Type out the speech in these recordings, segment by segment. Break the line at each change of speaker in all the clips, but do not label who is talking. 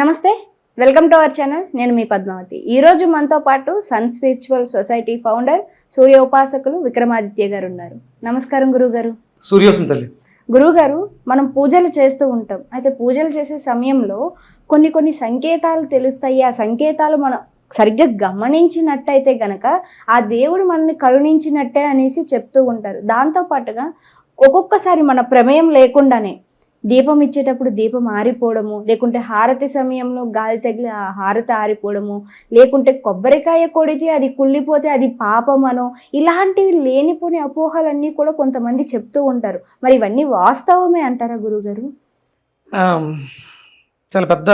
నమస్తే welcome to our channel. నేను మీ పద్మావతి. ఈ రోజు మనతో పాటు సన్ స్పిరిచువల్ సొసైటీ ఫౌండర్ సూర్య ఉపాసకులు విక్రమాదిత్య గారు ఉన్నారు. నమస్కారం గురువు గారు
సూర్యోసం తల్లి
గురువు గారు మనం పూజలు చేస్తూ ఉంటాం. అయితే పూజలు చేసే సమయంలో కొన్ని కొన్ని సంకేతాలు తెలుస్తాయి. ఆ సంకేతాలు మనం సరిగ్గా గమనించినట్టయితే గనక ఆ దేవుడు మనల్ని కరుణించినట్టే అనేసి చెప్తూ ఉంటారు. దాంతో పాటుగా ఒక్కొక్కసారి మన ప్రమేయం లేకుండానే దీపం ఇచ్చేటప్పుడు దీపం ఆరిపోవడము లేకుంటే హారతి సమయంలో గాలి తగిలి ఆ హారతి ఆరిపోవడము లేకుంటే కొబ్బరికాయ కొడితే అది కుళ్ళిపోతే అది పాపమనో ఇలాంటివి లేనిపోని అపోహలన్నీ కూడా కొంతమంది చెప్తూ ఉంటారు. మరి ఇవన్నీ వాస్తవమే అంటారా గురుగారు?
చాలా పెద్ద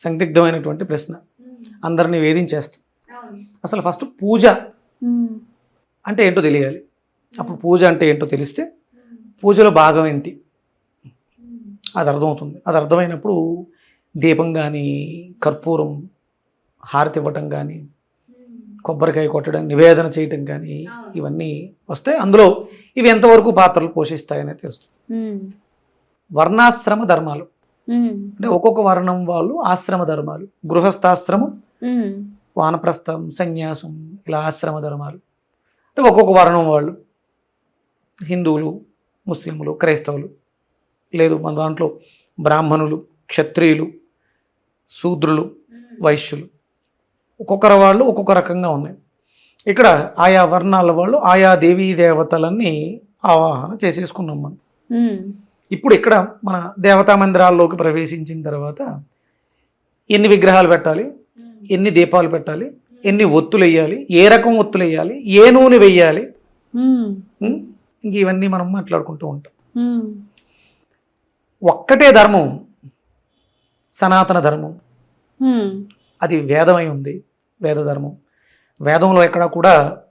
సందిగ్ధమైనటువంటి ప్రశ్న. అందరినీ వేధించేస్తాం. అసలు ఫస్ట్ పూజ అంటే ఏంటో తెలియాలి. అప్పుడు పూజ అంటే ఏంటో తెలిస్తే పూజలో భాగం ఏంటి? అది అర్థమవుతుంది. అది అర్థమైనప్పుడు దీపం కానీ కర్పూరం హారతి ఇవ్వటం కానీ కొబ్బరికాయ కొట్టడం నివేదన చేయటం కానీ ఇవన్నీ వస్తే అందులో ఇవి ఎంతవరకు పాత్రలు పోషిస్తాయనే తెలుస్తుంది. వర్ణాశ్రమ ధర్మాలు. అంటే ఒక్కొక్క వర్ణం వాళ్ళు ఆశ్రమ ధర్మాలు. గృహస్థాశ్రమం వానప్రస్థం సన్యాసం ఇలా ఆశ్రమ ధర్మాలు. అంటే ఒక్కొక్క వర్ణం వాళ్ళు హిందువులు ముస్లింలు క్రైస్తవులు. లేదు మన దాంట్లో బ్రాహ్మణులు క్షత్రియులు శూద్రులు వైశ్యులు. ఒక్కొక్కరు వాళ్ళు ఒక్కొక్క రకంగా ఉన్నాయి. ఇక్కడ ఆయా వర్ణాల వాళ్ళు ఆయా దేవీ దేవతలన్నీ ఆవాహన చేసేసుకున్నాం మనం. ఇప్పుడు ఇక్కడ మన దేవతా మందిరాల్లోకి ప్రవేశించిన తర్వాత ఎన్ని విగ్రహాలు పెట్టాలి? ఎన్ని దీపాలు పెట్టాలి? ఎన్ని ఒత్తులు వేయాలి? ఏ రకం ఒత్తులు వేయాలి? ఏ నూనె వెయ్యాలి? ఇంక ఇవన్నీ మనం మాట్లాడుకుంటూ ఉంటాం. ఒక్కటే ధర్మం సనాతన ధర్మం. అది వేదమై ఉంది వేద ధర్మం. వేదంలో ఎక్కడా కూడా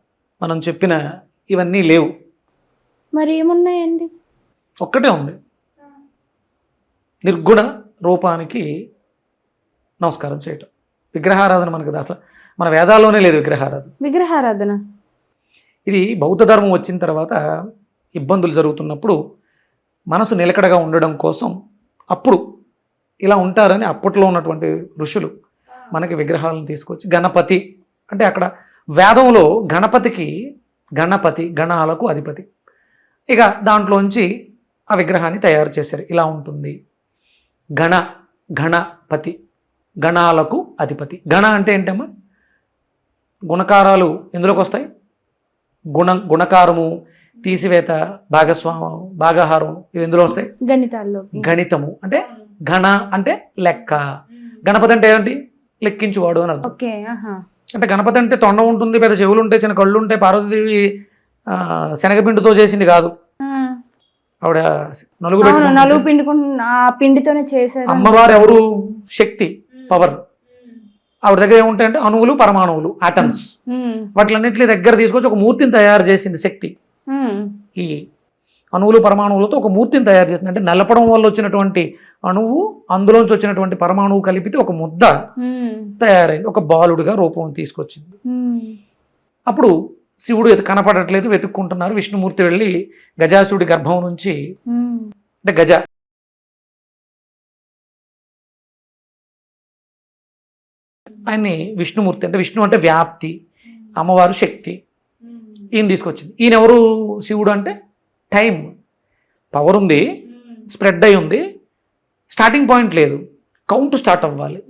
మనం చెప్పిన ఇవన్నీ లేవు.
మరి ఏమున్నాయండి?
ఒక్కటే ఉంది. నిర్గుణ రూపానికి నమస్కారం చేయటం. విగ్రహారాధన మనకు అసలు మన వేదాల్లోనే లేదు విగ్రహారాధన.
విగ్రహారాధన.
ఇది బౌద్ధ ధర్మం వచ్చిన తర్వాత ఇబ్బందులు జరుగుతున్నప్పుడు మనసు నిలకడగా ఉండడం కోసం అప్పుడు ఇలా ఉంటారని అప్పట్లో ఉన్నటువంటి ఋషులు మనకి విగ్రహాలను తీసుకొచ్చి గణపతి అంటే అక్కడ వేదంలో గణపతికి గణపతి గణాలకు అధిపతి. ఇక దాంట్లోంచి ఆ విగ్రహాన్ని తయారు చేశారు. ఇలా ఉంటుంది. గణ గణపతి గణాలకు అధిపతి. గణ అంటే ఏంటమ్మా? గుణకారాలు ఎందులోకి వస్తాయి గుణ గుణకారము తీసివేత భాగస్వామం భాగాహారం ఇవి ఎందులో వస్తాయి?
గణితాల్లో.
గణితము. అంటే గణ అంటే లెక్క. గణపతి అంటే ఏంటి? లెక్కించువాడు అని అర్థం. అంటే గణపతి అంటే తొండ ఉంటుంది పెద్ద చెవులు ఉంటాయి చిన్న కళ్ళు ఉంటాయి పార్వతీదేవి ఆ, శనగపిండితో చేసింది కాదు. ఆవిడ నలుగు.
నలుగు పిండితోనే చేశారు.
అమ్మవారు ఎవరు? శక్తి పవర్. ఆవిడ దగ్గర ఏముంటాయంటే అణువులు పరమాణువులు ఆటమ్స్ వాటిలన్నింటినీ దగ్గర తీసుకొచ్చి ఒక మూర్తిని తయారు చేసింది శక్తి. ఈ అణువులు పరమాణువులతో ఒక మూర్తిని తయారు చేసింది అంటే నల్లపడం వల్ల వచ్చినటువంటి అణువు అందులోంచి వచ్చినటువంటి పరమాణువు కలిపితే ఒక ముద్ద తయారైంది. ఒక బాలుడిగా రూపం తీసుకొచ్చింది. అప్పుడు శివుడు కనపడట్లేదు వెతుక్కుంటున్నారు. విష్ణుమూర్తి వెళ్ళి గజాసుడి గర్భం నుంచి అంటే గజ ఆయన్ని విష్ణుమూర్తి అంటే విష్ణు అంటే వ్యాప్తి అమ్మవారు శక్తి. ఈయన తీసుకొచ్చింది. ఈయన ఎవరు శివుడు అంటే? టైం పవర్ ఉంది. స్ప్రెడ్ అయి ఉంది. స్టార్టింగ్ పాయింట్ లేదు. కౌంట్ స్టార్ట్ అవ్వాలి.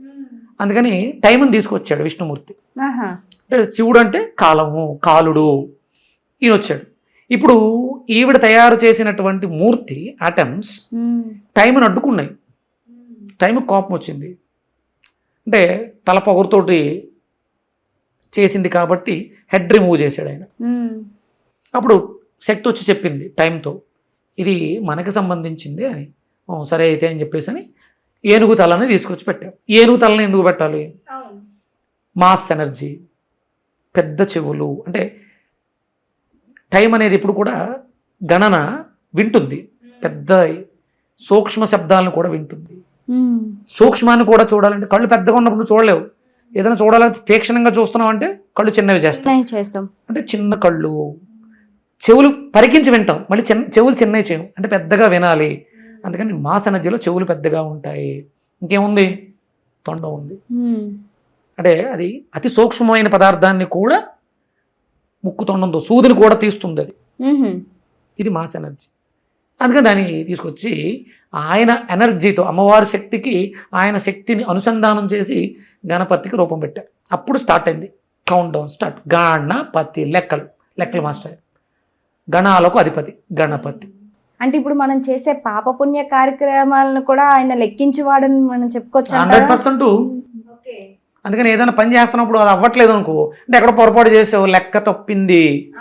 అందుకని టైంని తీసుకొచ్చాడు విష్ణుమూర్తి. అంటే శివుడు అంటే కాలము కాలుడు. ఈయన వచ్చాడు. ఇప్పుడు ఈవిడ తయారు చేసినటువంటి మూర్తి అటమ్స్ టైంని అడ్డుకున్నాయి. టైం కోపం వచ్చింది. అంటే తల పొగరుతోటి చేసింది కాబట్టి హెడ్ రిమూవ్ చేశాడు ఆయన. అప్పుడు శక్తి వచ్చి చెప్పింది టైంతో ఇది మనకి సంబంధించింది అని. "ఓ, సరే అయితే అని చెప్పేసి అని ఏనుగు తలని తీసుకొచ్చి పెట్టాం ఏనుగు తలని ఎందుకు పెట్టాలి? మాస్ ఎనర్జీ పెద్ద చెవులు అంటే టైం అనేది ఇప్పుడు కూడా గణన వింటుంది. పెద్ద సూక్ష్మ శబ్దాలను కూడా వింటుంది. సూక్ష్మాన్ని కూడా చూడాలంటే కళ్ళు పెద్దగా ఉన్నప్పుడు చూడలేవు. ఏదైనా చూడాలంటే తీక్షణంగా చూస్తున్నావు అంటే కళ్ళు చిన్నవి చేస్తాయి.
నేను చేస్తాం.
అంటే చిన్న కళ్ళు. చెవులు పరికించి వింటాం. మళ్ళీ చిన్న చెవులు చిన్నవి చేయం అంటే పెద్దగా వినాలి. అందుకని మాస్ ఎనర్జీలో చెవులు పెద్దగా ఉంటాయి. ఇంకేముంది? తొండం ఉంది. అంటే అది అతి సూక్ష్మమైన పదార్థాన్ని కూడా ముక్కు తొండంతో సూదిని కూడా తీస్తుంది అది. ఇది మాస్ ఎనర్జీ. అందుకని దాన్ని తీసుకొచ్చి ఆయన ఎనర్జీతో అమ్మవారి శక్తికి ఆయన శక్తిని అనుసంధానం చేసి గణపతికి రూపం పెట్టారు అప్పుడు స్టార్ట్ అయింది. కౌంట్ డౌన్ స్టార్ట్ గణపతి లెక్కలు. లెక్కలు మాస్టర్. గణాలకు అధిపతి గణపతి.
అంటే ఇప్పుడు మనం చేసే పాపపుణ్య కార్యక్రమాలను కూడా ఆయన లెక్కించేవాడని మనం చెప్పుకోవచ్చు
హండ్రెడ్? పర్సెంట్.
ఓకే.
అందుకని ఏదైనా పని చేస్తున్నప్పుడు అది అవ్వట్లేదు అనుకో. అంటే ఎక్కడ పొరపాటు చేసావు లెక్క తప్పింది.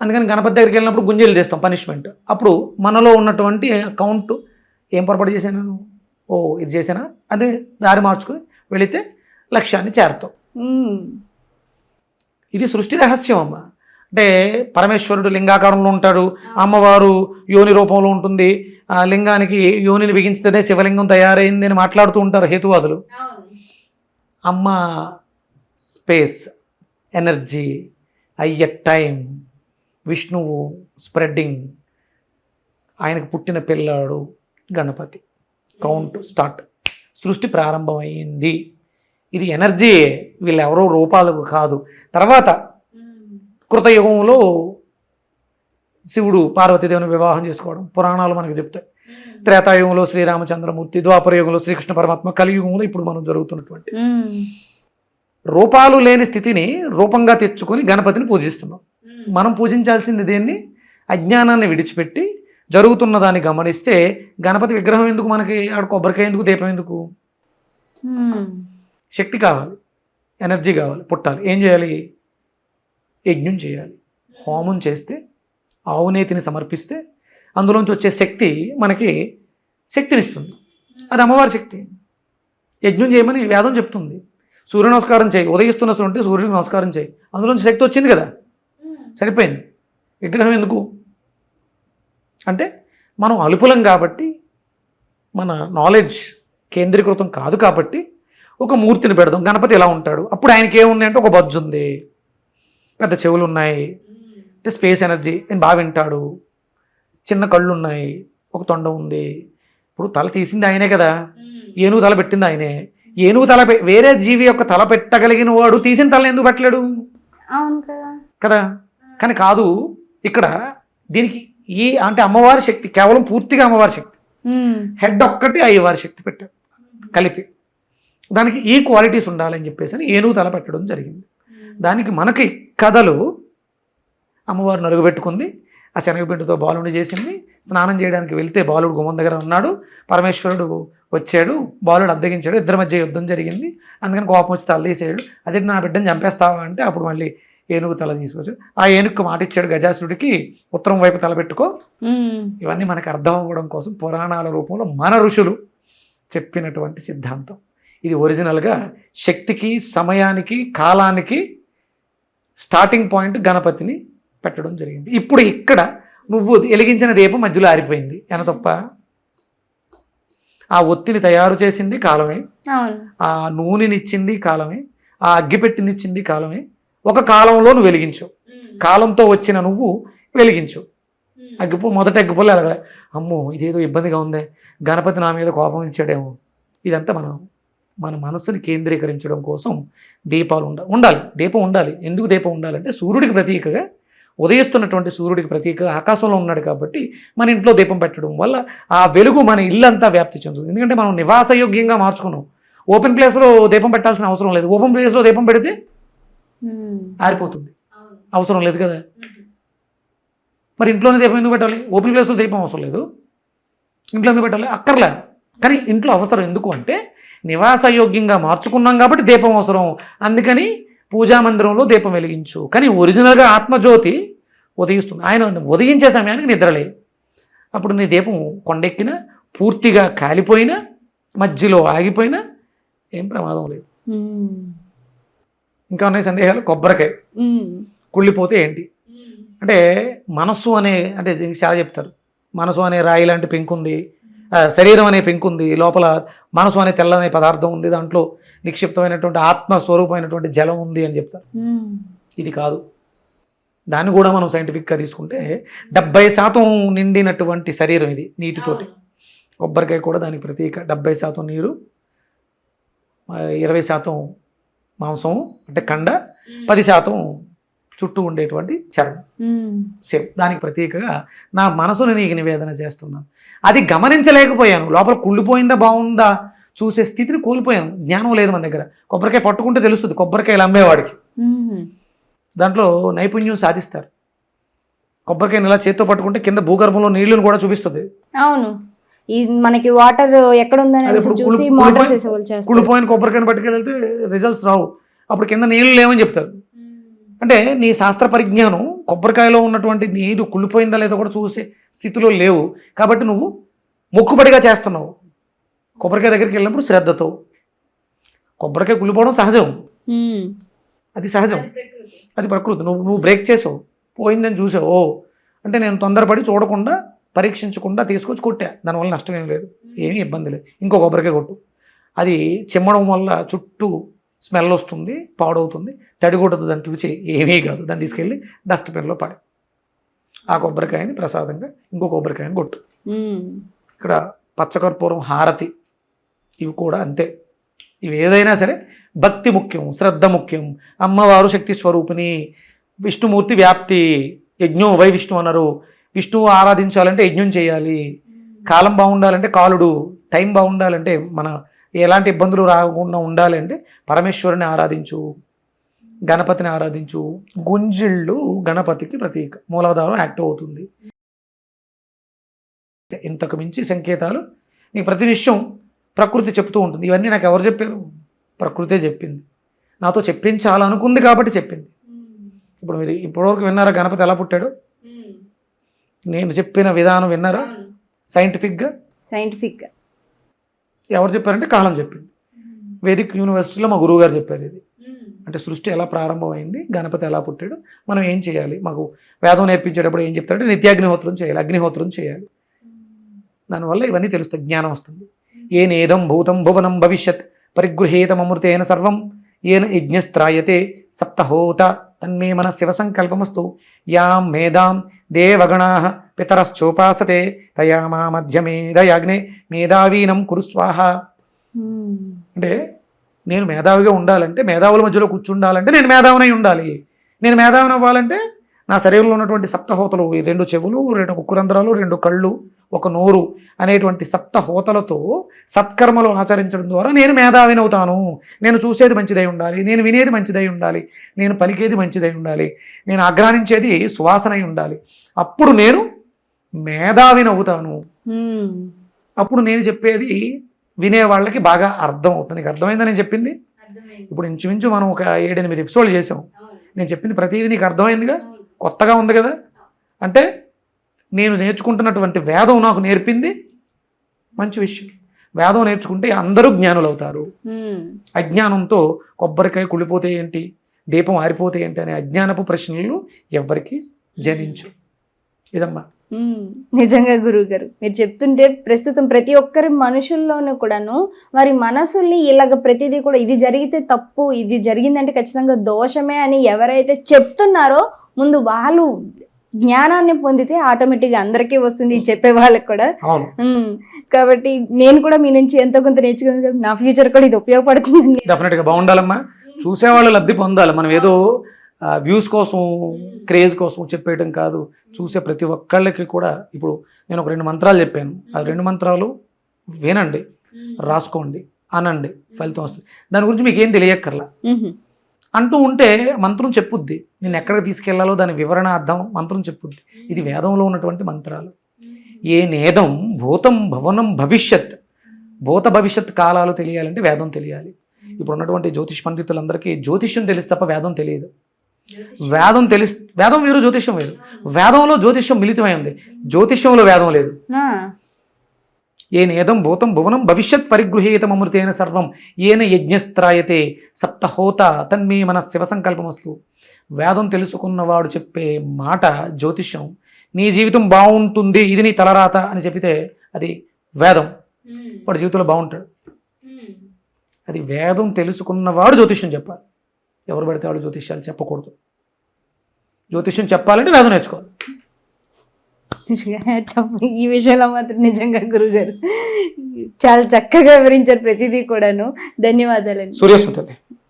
అందుకని గణపతి దగ్గరికి వెళ్ళినప్పుడు గుంజలు చేస్తాం పనిష్మెంట్ అప్పుడు మనలో ఉన్నటువంటి అకౌంట్ ఏం పొరపాటు చేశాను? ఓ ఇది చేశానా? అదే దారి మార్చుకుని వెళితే లక్ష్యాన్ని చేరుతాం. ఇది సృష్టి రహస్యం అమ్మ. అంటే పరమేశ్వరుడు లింగాకారంలో ఉంటాడు అమ్మవారు యోని రూపంలో ఉంటుంది ఆ లింగానికి యోనిని బిగించితేనే శివలింగం తయారైంది అని మాట్లాడుతూ ఉంటారు హేతువాదులు. అమ్మ స్పేస్ ఎనర్జీ అయ్య టైం విష్ణువు స్ప్రెడ్డింగ్ ఆయనకు పుట్టిన పిల్లాడు గణపతి. Count start. సృష్టి ప్రారంభమైంది. ఇది ఎనర్జీ. వీళ్ళెవరో రూపాలు కాదు. తర్వాత కృతయుగంలో శివుడు పార్వతీదేవిని వివాహం చేసుకోవడం పురాణాలు మనకు చెప్తాయి. త్రేతాయుగంలో శ్రీరామచంద్రమూర్తి ద్వాపర యుగంలో శ్రీకృష్ణ పరమాత్మ కలియుగంలో ఇప్పుడు మనం జరుగుతున్నటువంటి. రూపాలు లేని స్థితిని రూపంగా తెచ్చుకొని గణపతిని పూజిస్తున్నాం. మనం పూజించాల్సింది దేన్ని? అజ్ఞానాన్ని విడిచిపెట్టి జరుగుతున్న దాన్ని గమనిస్తే గణపతి విగ్రహం ఎందుకు మనకి ఆడ కొబ్బరికాయ ఎందుకు దీపం ఎందుకు. శక్తి కావాలి ఎనర్జీ కావాలి పుట్టాలి. ఏం చేయాలి? యజ్ఞం చేయాలి. హోమం చేస్తే ఆవునేతిని సమర్పిస్తే అందులోంచి వచ్చే శక్తి మనకి శక్తినిస్తుంది. అది అమ్మవారి శక్తి. యజ్ఞం చేయమని వేదం చెప్తుంది. సూర్య నమస్కారం చేయి ఉదయిస్తున్న సూర్యుడికి నమస్కారం చేయి. అందులోంచి శక్తి వచ్చింది కదా? సరిపోయింది. విగ్రహం ఎందుకు? అంటే మనం అలుపులం కాబట్టి మన నాలెడ్జ్ కేంద్రీకృతం కాదు కాబట్టి ఒక మూర్తిని పెడదాం. గణపతి ఎలా ఉంటాడు? అప్పుడు ఆయనకి ఏముంది అంటే ఒక బజ్జు ఉంది. పెద్ద చెవులు ఉన్నాయి. అంటే స్పేస్ ఎనర్జీ. నేను బాగా వింటాడు. చిన్న కళ్ళు ఉన్నాయి. ఒక తొండ ఉంది. ఇప్పుడు తల తీసింది ఆయనే కదా. ఏనుగు తల పెట్టింది ఆయనే. ఏనుగు తల పె- వేరే జీవి యొక్క తల పెట్టగలిగిన వాడు తీసిన తల ఎందుకు పెట్టలేడు?
కదా?
కానీ కాదు ఇక్కడ దీనికి ఈ అంటే అమ్మవారి శక్తి కేవలం పూర్తిగా అమ్మవారి శక్తి. హెడ్ ఒక్కటి అయ్యవారి శక్తి పెట్టారు. కలిపి. దానికి ఈ క్వాలిటీస్ ఉండాలని చెప్పేసి అని ఏనుగు తల పెట్టడం జరిగింది. దానికి మనకి కథలు అమ్మవారు నలుగుబెట్టుకుంది ఆ శనగపిండితో బాలుని చేసింది. స్నానం చేయడానికి వెళ్తే బాలుడు గుమ్మం దగ్గర ఉన్నాడు. పరమేశ్వరుడు వచ్చాడు. బాలుడు అద్దగించాడు ఇద్దరి మధ్య యుద్ధం జరిగింది. అందుకని కోపం వచ్చి తల తీసేయడు అదే నా బిడ్డని చంపేస్తావా అంటే అప్పుడు మళ్ళీ ఏనుగు తల తీసుకొచ్చు ఆ ఏనుగుకు మాట ఇచ్చాడు గజాసుడికి ఉత్తరం వైపు తల పెట్టుకో.
ఉమ్.
ఇవన్నీ మనకు అర్థం అవ్వడం కోసం పురాణాల రూపంలో మన ఋషులు చెప్పినటువంటి సిద్ధాంతం. ఇది ఒరిజినల్గా శక్తికి సమయానికి కాలానికి స్టార్టింగ్ పాయింట్ గణపతిని పెట్టడం జరిగింది. ఇప్పుడు ఇక్కడ నువ్వు వెలిగించిన దీపం మధ్యలో ఆరిపోయింది. ఎన తప్ప ఆ ఒత్తిని తయారు చేసింది కాలమే. ఆ నూనెనిచ్చింది కాలమే. ఆ అగ్గిపెట్టినిచ్చింది కాలమే. ఒక కాలంలో నువ్వు వెలిగించు. కాలంతో వచ్చిన నువ్వు వెలిగించు. అగ్గిపో మొదట అగ్గిపోలే అలగలే అమ్మో ఇదేదో ఇబ్బందిగా ఉందే. గణపతి నా మీద కోపం ఇచ్చాడేమో ఇదంతా మనం మన మనసుని కేంద్రీకరించడం కోసం దీపాలు ఉండాలి ఉండాలి. దీపం ఉండాలి. ఎందుకు దీపం ఉండాలంటే సూర్యుడికి ప్రతీకగా ఉదయిస్తున్నటువంటి సూర్యుడికి ప్రతీకగా ఆకాశంలో ఉన్నాడు కాబట్టి మన ఇంట్లో దీపం పెట్టడం వల్ల ఆ వెలుగు మన ఇల్లంతా వ్యాప్తి చెందుతుంది. ఎందుకంటే మనం నివాసయోగ్యంగా మార్చుకున్నాం. ఓపెన్ ప్లేస్లో దీపం పెట్టాల్సిన అవసరం లేదు. ఓపెన్ ప్లేస్లో దీపం పెడితే. ఆరిపోతుంది. అవసరం లేదు కదా. మరి ఇంట్లోనే దీపం ఎందుకు పెట్టాలి? ఓపెన్ ప్లేస్లో దీపం అవసరం లేదు. ఇంట్లో ఎందుకు పెట్టాలి? అక్కర్లే. కానీ ఇంట్లో అవసరం ఎందుకు అంటే నివాసయోగ్యంగా మార్చుకున్నాం కాబట్టి దీపం అవసరం. అందుకని పూజా మందిరంలో దీపం వెలిగించు. కానీ ఒరిజినల్గా ఆత్మజ్యోతి ఉదయిస్తుంది. ఆయన ఉదయించే సమయానికి నిద్రలే అప్పుడు నీ దీపం కొండెక్కినా పూర్తిగా కాలిపోయినా మధ్యలో ఆగిపోయినా ఏం ప్రమాదం లేదు. ఇంకా ఉన్నాయి సందేహాలు? కొబ్బరికాయ. కుళ్ళిపోతే ఏంటి? అంటే మనస్సు అనే అంటే చాలా చెప్తారు. మనసు అనే రాయి లాంటి పెంకు ఉంది. ఆ, శరీరం అనే పెంకు ఉంది. లోపల మనసు అనే తెల్లని పదార్థం ఉంది. దాంట్లో నిక్షిప్తమైనటువంటి ఆత్మ స్వరూపమైనటువంటి జలం ఉంది అని చెప్తారు. ఇది కాదు. దాన్ని కూడా మనం సైంటిఫిక్గా తీసుకుంటే డెబ్బై శాతం నిండినటువంటి శరీరం ఇది నీటితోటి. కొబ్బరికాయ కూడా దానికి ప్రతీక. డెబ్బై శాతం నీరు ఇరవై శాతం మాంసం అంటే కండ పది శాతం చుట్టూ ఉండేటువంటి చర్మం. సేమ్. దానికి ప్రతీకగా నా మనసును నీకు నివేదన చేస్తున్నాను. అది గమనించలేకపోయాను. లోపల కుళ్ళిపోయిందా బాగుందా చూసే స్థితిని కోల్పోయాను. జ్ఞానం లేదు మన దగ్గర. కొబ్బరికాయ పట్టుకుంటే తెలుస్తుంది. కొబ్బరికాయలు అమ్మేవాడికి. దాంట్లో నైపుణ్యం సాధిస్తారు. కొబ్బరికాయని ఇలా చేత్తో పట్టుకుంటే కింద భూగర్భంలో నీళ్ళను కూడా చూపిస్తుంది.
అవును. ఈ మనకి వాటర్ ఎక్కడ ఉందని చూసి మోటార్ చేసేవాళ్ళు చేస్తారు.
కుళ్ళిపోయిన కొబ్బరికాయని పట్టుకెళ్తే రిజల్ట్స్ రావు. అప్పుడు కింద నీళ్ళు లేవని చెప్తారు. అంటే నీ శాస్త్ర పరిజ్ఞానం కొబ్బరికాయలో ఉన్నటువంటి నీరు కుళ్ళిపోయిందా లేదో కూడా చూసే స్థితిలో లేవు. కాబట్టి నువ్వు మొక్కుబడిగా చేస్తున్నావు. కొబ్బరికాయ దగ్గరికి వెళ్ళినప్పుడు శ్రద్ధతో. కొబ్బరికాయ కుళ్ళిపోవడం సహజం. అది సహజం. అది ప్రకృతి. నువ్వు నువ్వు బ్రేక్ చేసావు. పోయిందని చూసావు. ఓ. అంటే నేను తొందరపడి చూడకుండా పరీక్షించకుండా తీసుకొచ్చి కొట్టా. దానివల్ల నష్టం ఏం లేదు. ఏమీ ఇబ్బంది లేదు. ఇంకో కొబ్బరికాయ కొట్టు. అది చిమ్మడం వల్ల చుట్టూ స్మెల్ వస్తుంది పాడవుతుంది. తడిగొట్టదు దాన్ని తుడిచి ఏమీ కాదు. దాన్ని తీసుకెళ్ళి డస్ట్బిన్లో పడి. ఆ కొబ్బరికాయని ప్రసాదంగా ఇంకో కొబ్బరికాయని కొట్టు. ఇక్కడ పచ్చకర్పూరం హారతి ఇవి కూడా అంతే. ఇవి ఏదైనా సరే భక్తి ముఖ్యం శ్రద్ధ ముఖ్యం. అమ్మవారు శక్తి స్వరూపిణి విష్ణుమూర్తి వ్యాప్తి యజ్ఞం వై విష్ణు అన్నారు విష్ణువు ఆరాధించాలంటే యజ్ఞం చేయాలి. కాలం బాగుండాలంటే కాలుడు టైం బాగుండాలంటే మన ఎలాంటి ఇబ్బందులు రాకుండా ఉండాలంటే పరమేశ్వరుని ఆరాధించు గణపతిని ఆరాధించు. గుంజిళ్ళు గణపతికి ప్రతీక మూలాధారం యాక్టివ్ అవుతుంది. ఇంతకు మించి సంకేతాలు నీకు ప్రతి విషయం ప్రకృతి చెప్తూ ఉంటుంది. ఇవన్నీ నాకు ఎవరు చెప్పారు? ప్రకృతే చెప్పింది. నాతో చెప్పించాలనుకుంది కాబట్టి చెప్పింది. ఇప్పుడు మీరు ఇప్పటివరకు విన్నారా గణపతి ఎలా పుట్టాడు? నేను చెప్పిన విధానం విన్నారా? సైంటిఫిక్గా
సైంటిఫిక్గా?
ఎవరు చెప్పారంటే కాలం చెప్పింది. వేదిక్ యూనివర్సిటీలో మా గురువు గారు చెప్పారు ఇది. అంటే సృష్టి ఎలా ప్రారంభమైంది గణపతి ఎలా పుట్టాడు మనం ఏం చేయాలి? మాకు వేదం నేర్పించేటప్పుడు ఏం చెప్తారంటే నిత్యాగ్నిహోత్రం చేయాలి అగ్నిహోత్రం చేయాలి. దానివల్ల ఇవన్నీ తెలుస్తాయి జ్ఞానం వస్తుంది. ఏనేదం భూతం భువనం భవిష్యత్ పరిగృహేతమృతేన సర్వం ఏన యజ్ఞస్త్రాయతే సప్తహోత తన్మే మన శివ సంకల్పమస్తు యాం మేధాం దేవగణా పితరశ్చోపాసతే తయామా మా మధ్యమేధయాగ్నే మేధావీనం
కురుస్వాహ
అంటే నేను మేధావిగా ఉండాలంటే మేధావుల మధ్యలో కూర్చుండాలంటే నేను మేధావునై ఉండాలి. నేను మేధావిని అవ్వాలంటే నా శరీరంలో ఉన్నటువంటి సప్తహోతలు ఈ రెండు చెవులు రెండు ముక్కురంధ్రాలు రెండు కళ్ళు ఒక నోరు అనేటువంటి సప్తహోతలతో సత్కర్మలు ఆచరించడం ద్వారా నేను మేధావిని అవుతాను. నేను చూసేది మంచిదై ఉండాలి నేను వినేది మంచిదై ఉండాలి నేను పలికేది మంచిదై ఉండాలి నేను ఆగ్రానించేది సువాసనై ఉండాలి. అప్పుడు నేను మేధావిని అవుతాను.
ఉమ్.
అప్పుడు నేను చెప్పేది వినే వాళ్ళకి బాగా అర్థం అవుతుంది. నీకు అర్థమైందా నేను చెప్పింది? ఇప్పుడు ఇంచుమించు మనం ఒక ఏడెనిమిది ఎపిసోడ్లు చేసాం. నేను చెప్పింది ప్రతిదీ నీకు అర్థమైందిగా? కొత్తగా ఉంది కదా? అంటే నేను నేర్చుకుంటున్నటువంటి వేదం నాకు నేర్పింది మంచి విషయం. వేదం నేర్చుకుంటే అందరూ జ్ఞానులు అవుతారు. అజ్ఞానంతో కొబ్బరికాయ కుళ్ళిపోతే ఏంటి? దీపం ఆరిపోతే ఏంటి? అనే అజ్ఞానపు ప్రశ్నలు ఎవ్వరికి జనించు ఇదమ్మా.
నిజంగా గురువు గారు మీరు చెప్తుంటే ప్రస్తుతం ప్రతి ఒక్కరి మనుషుల్లోనూ కూడాను వారి మనసుల్ని ఇలాగ ప్రతిదీ కూడా ఇది జరిగితే తప్పు ఇది జరిగిందంటే ఖచ్చితంగా దోషమే అని ఎవరైతే చెప్తున్నారో ముందు వాళ్ళు జ్ఞానాన్ని పొందితే ఆటోమేటిక్గా అందరికీ వస్తుంది చెప్పే వాళ్ళకి కూడా. కాబట్టి నేను కూడా మీ నుంచి ఎంతో కొంత నేర్చుకున్నాను నా ఫ్యూచర్ కూడా ఇది ఉపయోగపడుతుంది
డెఫినెట్గా బాగుండాలమ్మా. చూసేవాళ్ళు లబ్ధి పొందాలి. మనం ఏదో వ్యూస్ కోసం క్రేజ్ కోసం చెప్పేయడం కాదు. చూసే ప్రతి ఒక్కళ్ళకి కూడా ఇప్పుడు నేను ఒక రెండు మంత్రాలు చెప్పాను. ఆ రెండు మంత్రాలు వినండి రాసుకోండి అనండి ఫలితం వస్తుంది. దాని గురించి మీకు ఏం తెలియక్కర్లా. అంటూ ఉంటే మంత్రం చెప్పుద్ది. నేను ఎక్కడికి తీసుకెళ్ళాలో దాని వివరణ అర్థం మంత్రం చెప్పుద్ది. ఇది వేదంలో ఉన్నటువంటి మంత్రాలు. ఏ నేదం భూతం భవనం భవిష్యత్. భూత భవిష్యత్ కాలాలు తెలియాలంటే వేదం తెలియాలి. ఇప్పుడు ఉన్నటువంటి జ్యోతిష్ పండితులందరికీ జ్యోతిష్యం తెలిసి తప్ప వేదం తెలియదు. వేదం తెలిసి వేదం వేరు జ్యోతిష్యం వేరు. వేదంలో జ్యోతిష్యం మిళితమై ఉంది. జ్యోతిష్యంలో వేదం లేదు.
ఆ,
ఏ నేదం భూతం భువనం భవిష్యత్ పరిగృహీతమృతేన సర్వం. ఏన యజ్ఞస్త్రాయతే సప్తహోత తన్మే మన శివ సంకల్పమస్తు. వేదం తెలుసుకున్నవాడు చెప్పే మాట జ్యోతిష్యం. నీ జీవితం బాగుంటుంది ఇది నీ తలరాత అని చెప్పితే అది వేదం. వాడి జీవితంలో బాగుంటాడు అది వేదం తెలుసుకున్నవాడు జ్యోతిష్యం చెప్పాలి. ఎవరు పడితే వాడు జ్యోతిష్యాలు చెప్పకూడదు. జ్యోతిష్యం చెప్పాలంటే వేదం నేర్చుకోవాలి.
ఈ విషయంలో మాత్రం నిజంగా గురుగారు. చాలా చక్కగా వివరించారు ప్రతిదీ కూడాను. ధన్యవాదాలండి.
సూర్యస్మృతి